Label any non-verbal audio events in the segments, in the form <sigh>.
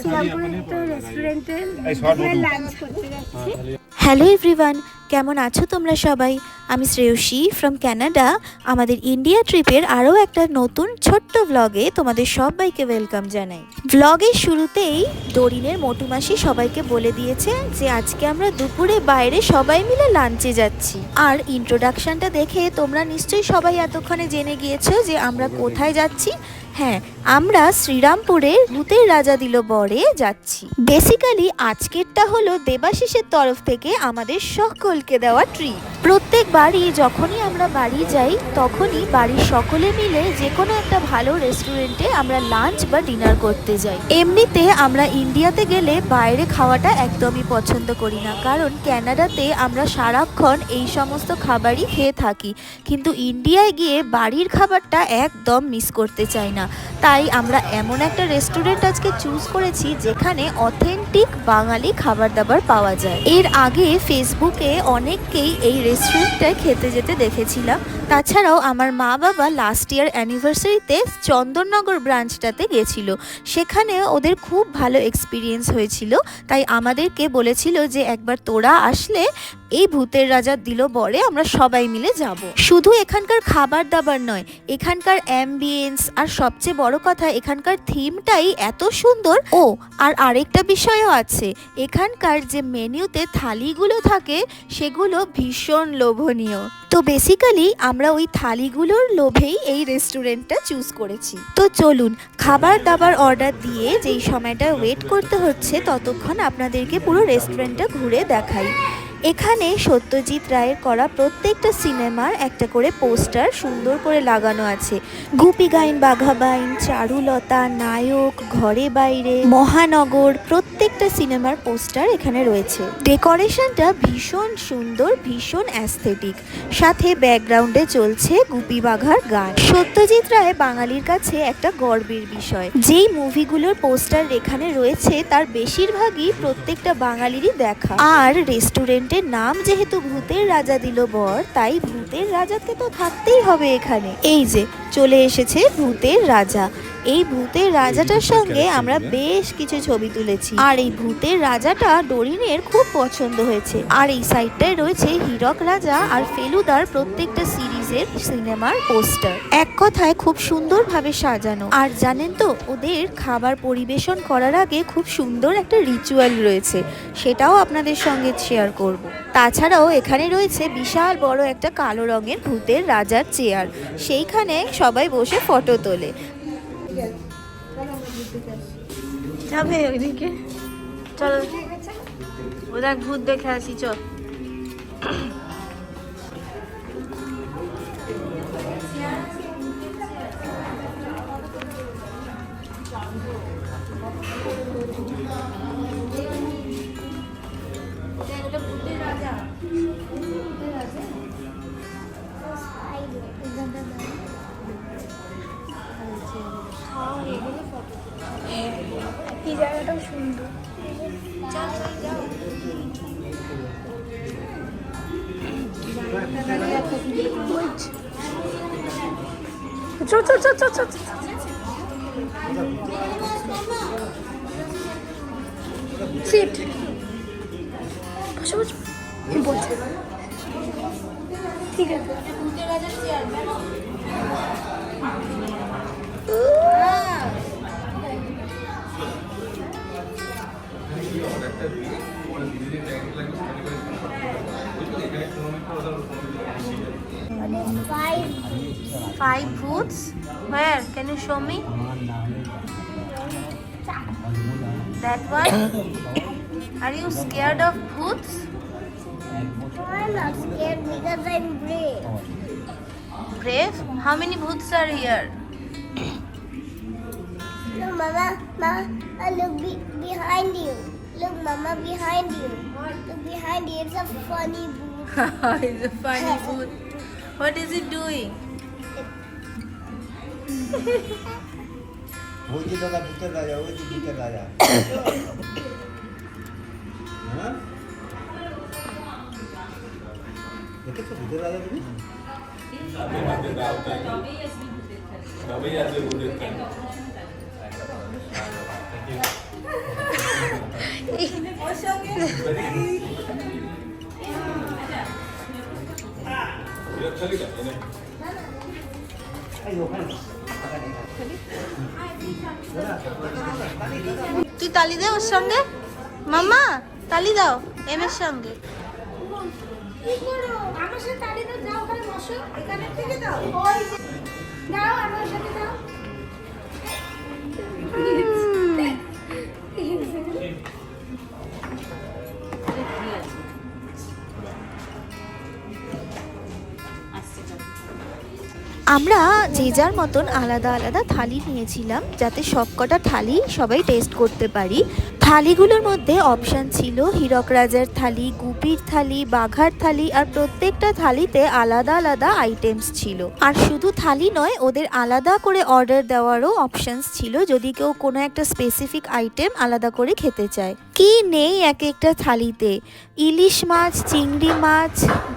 শ্রীরামপুরের রেস্টুরেন্টে লাঞ্চ করতে যাচ্ছি। হ্যালো এভরিওয়ান কেমন আছো তোমরা সবাই? আমি শ্রেয়সী ফ্রম ক্যানাডা আমাদের ইন্ডিয়া ট্রিপের আরও একটা নতুন ছোট্ট ভ্লগে তোমাদের সবাইকে ওয়েলকাম জানাই। ভ্লগের শুরুতেই দরিনের মোটুমাসি সবাইকে বলে দিয়েছে যে আজকে আমরা দুপুরে বাইরে সবাই মিলে লাঞ্চে যাচ্ছি। আর ইন্ট্রোডাকশনটা দেখে তোমরা নিশ্চয়ই সবাই এতক্ষণে জেনে গিয়েছো যে আমরা কোথায় যাচ্ছি। হ্যাঁ আমরা শ্রীরামপুরে ভূতের রাজা দিল বরে যাচ্ছি। বেসিক্যালি আজকেরটা হলো দেবাশিসের তরফ থেকে আমাদের সকলকে দেওয়া ট্রিপ প্রত্যেকবারই যখনই আমরা বাড়ি যাই, তখনই বাড়ির সকলে মিলে যে কোনো একটা ভালো রেস্টুরেন্টে আমরা লাঞ্চ বা ডিনার করতে যাই। এমনিতে আমরা ইন্ডিয়াতে গেলে বাইরে খাওয়াটা একদমই পছন্দ করি না, কারণ ক্যানাডাতে আমরা সারাক্ষণ এই সমস্ত খাবারই খেয়ে থাকি। কিন্তু ইন্ডিয়ায় গিয়ে বাড়ির খাবারটা একদম মিস করতে চাই না। তাই আমরা এমন একটা রেস্টুরেন্ট আজকে চুজ করেছি যেখানে অথেন্টিক বাঙালি খাবার দাবার পাওয়া যায়। এর আগে ফেসবুকে অনেককেই এই রেস্টুরেন্টটায় খেতে যেতে দেখেছিলাম। তাছাড়াও আমার মা বাবা লাস্ট ইয়ার অ্যানিভার্সারিতে চন্দননগর ব্রাঞ্চটাতে গেছিল। সেখানে ওদের খুব ভালো এক্সপিরিয়েন্স হয়েছিল। তাই আমাদেরকে বলেছিল যে একবার তোরা আসলে এই ভূতের রাজা দিল বলে আমরা সবাই মিলে যাব। শুধু এখানকার খাবার দাবার নয়, এখানকার অ্যাম্বিয়েন্স আর সবচেয়ে বড় কথা, এখানকার থিমটাই এত সুন্দর। ও, আর আরেকটা বিষয়ও আছে। এখানকার যে মেনুতে থালিগুলো থাকে, সেগুলো ভীষণ লোভনীয়। তো বেসিক্যালি আমরা ওই থালিগুলোর লোভেই এই রেস্টুরেন্টটা চুজ করেছি। তো চলুন, খাবার দাবার অর্ডার দিয়ে যেই সময়টা ওয়েট করতে হচ্ছে, ততক্ষণ আপনাদেরকে পুরো রেস্টুরেন্টটা ঘুরে দেখাই। এখানে সত্যজিৎ রায়ের করা প্রত্যেকটা সিনেমার একটা করে পোস্টার সুন্দর করে লাগানো আছে। গুপি গাইন, বাঘা বাঘাবাইন চারুলতা, নায়ক, ঘরে বাইরে, মহানগর, প্রত্যেকটা সিনেমার পোস্টার এখানে রয়েছে। ডেকোরেশনটা ভীষণ সুন্দর, ভীষণ অ্যাস্থেটিক সাথে ব্যাকগ্রাউন্ডে চলছে গুপি বাঘার গান। সত্যজিৎ রায় বাঙালির কাছে একটা গর্বের বিষয়। যেই মুভিগুলোর পোস্টার এখানে রয়েছে, তার বেশিরভাগই প্রত্যেকটা বাঙালিরই দেখা। আর রেস্টুরেন্টের নাম যেহেতু ভূতের রাজা দিল বর তাই ভূতের রাজাকে তো থাকতেই হবে এখানে। এই যে চলে এসেছে ভূতের রাজা। এই ভূতের রাজাটার সঙ্গে আমরা বেশ কিছু ছবি তুলেছি। আর এই ভূতের রাজাটা ডোরিনের খুব পছন্দ হয়েছে। আর এই সাইডটায় রয়েছে হীরক রাজা আর ফেলুদার প্রত্যেকটা সিরিজের সিনেমার পোস্টার। এক কথায় খুব সুন্দরভাবে সাজানো। আর জানেন তো, ওদের খাবার পরিবেশন করার আগে খুব সুন্দর একটা রিচুয়াল রয়েছে। সেটাও আপনাদের সঙ্গে শেয়ার করব। তাছাড়াও এখানে রয়েছে বিশাল বড় একটা কালো রঙের ভূতের রাজার চেয়ার সেইখানে সবাই বসে ফটো তোলে। যাবে ওইদিকে। চলো। ও দেখ ভূত দেখে আসি, চল। চল চল চল চল চল সিট বসো বসো। বলছে। ঠিক আছে। Five. Five foods? Where? Can you show me? That one? Are you scared of foods? I'm not scared because I'm brave. Brave? How many boots are here? Look, Mama, Mama, uh, look be behind you. Look, Mama, behind you. Look behind you. It's a funny boot. <laughs> it's a funny bhoot what is it doing? ওই যে দাদা ভূতের রাজা ওই যে ভূতের রাজা হ্যাঁ দেখেছ ভূতের রাজা তুমি তুই তালি দে ওর সঙ্গে? মামা তালি দাও এম এর সঙ্গে দাও, আমার সাথে দাও। আমরা যে যার মতন আলাদা আলাদা থালি নিয়েছিলাম, যাতে সবকটা থালি সবাই টেস্ট করতে পারি। থালিগুলোর মধ্যে অপশান ছিল হীরক রাজার থালি, গুপির থালি, বাঘার থালি, আর প্রত্যেকটা থালিতে আলাদা আলাদা আইটেমস ছিল। আর শুধু থালি নয়, ওদের আলাদা করে অর্ডার দেওয়ারও অপশানস ছিল, যদি কেউ কোনো একটা স্পেসিফিক আইটেম আলাদা করে খেতে চায়। কি নেই এক একটা থালিতে? ইলিশ মাছ, চিংড়ি মাছ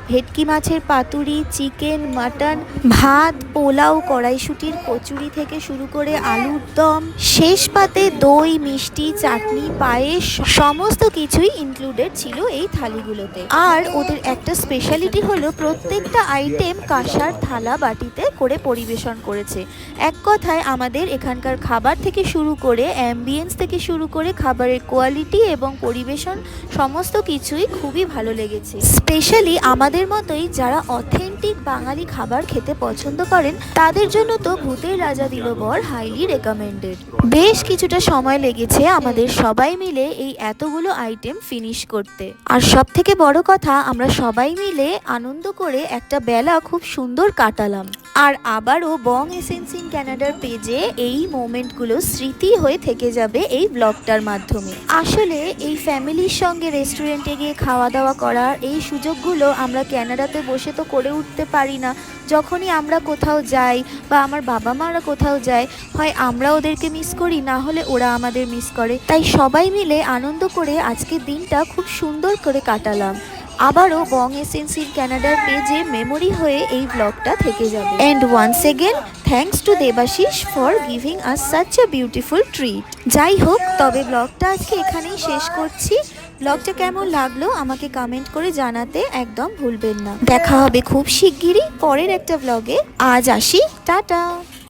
ভেটকি মাছের পাতুরি, চিকেন, মাটন, ভাত, পোলাও, কড়াইশুটির কচুরি থেকে শুরু করে আলুর দম, শেষ পাতে দই, মিষ্টি, চাটনি, পায়েস, সমস্ত কিছুই ইনক্লুডেড ছিল এই থালিগুলোতে। আর ওদের একটা স্পেশালিটি হলো প্রত্যেকটা আইটেম কাঁসার থালা বাটিতে করে পরিবেশন করেছে। এক কথায় আমাদের এখানকার খাবার থেকে শুরু করে অ্যাম্বিয়েন্স থেকে শুরু করে খাবারের কোয়ালিটি এবং পরিবেশন সমস্ত কিছুই খুবই ভালো লেগেছে। স্পেশালি আমাদের মতোই যারা অথেন্টিক বাঙালি খাবার খেতে পছন্দ করেন, তাদের জন্য তো ভূতের রাজা দিল বর হাইলি রেকমেন্ডেড বেশ কিছুটা সময় লেগেছে আমাদের সবাই মিলে এই এতগুলো আইটেম ফিনিশ করতে। আর সব থেকে বড় কথা, আমরা সবাই মিলে আনন্দ করে একটা বেলা খুব সুন্দর কাটালাম। আর আবারও বং এসেন্স ক্যানাডার পেজে এই মোমেন্টগুলো স্মৃতি হয়ে থেকে যাবে এই ব্লগটার মাধ্যমে। আসলে এই ফ্যামিলির সঙ্গে রেস্টুরেন্টে গিয়ে খাওয়া দাওয়া করার এই সুযোগগুলো আমরা ক্যানাডাতে বসে তো করে উঠতে পারি না। যখনই আমরা কোথাও যাই বা আমার বাবা মারা কোথাও যায়, হয় আমরা ওদেরকে মিস করি, না হলে ওরা আমাদের মিস করে। তাই সবাই মিলে আনন্দ করে আজকের দিনটা খুব সুন্দর করে কাটালাম। আবারও বং এসেন্সির ক্যানাডার পেজে মেমোরি হয়ে এই ব্লগটা থেকে যাবে। And once again thanks to Debashish for giving us such a beautiful treat যাই হোক, তবে ব্লগটা আজকে এখানেই শেষ করছি। ব্লগটা কেমন লাগল আমাকে কমেন্ট করে জানাতে একদম ভুলবেন না। দেখা হবে খুব শিগগিরই পরের একটা ব্লগে আজ আসি, টাটা!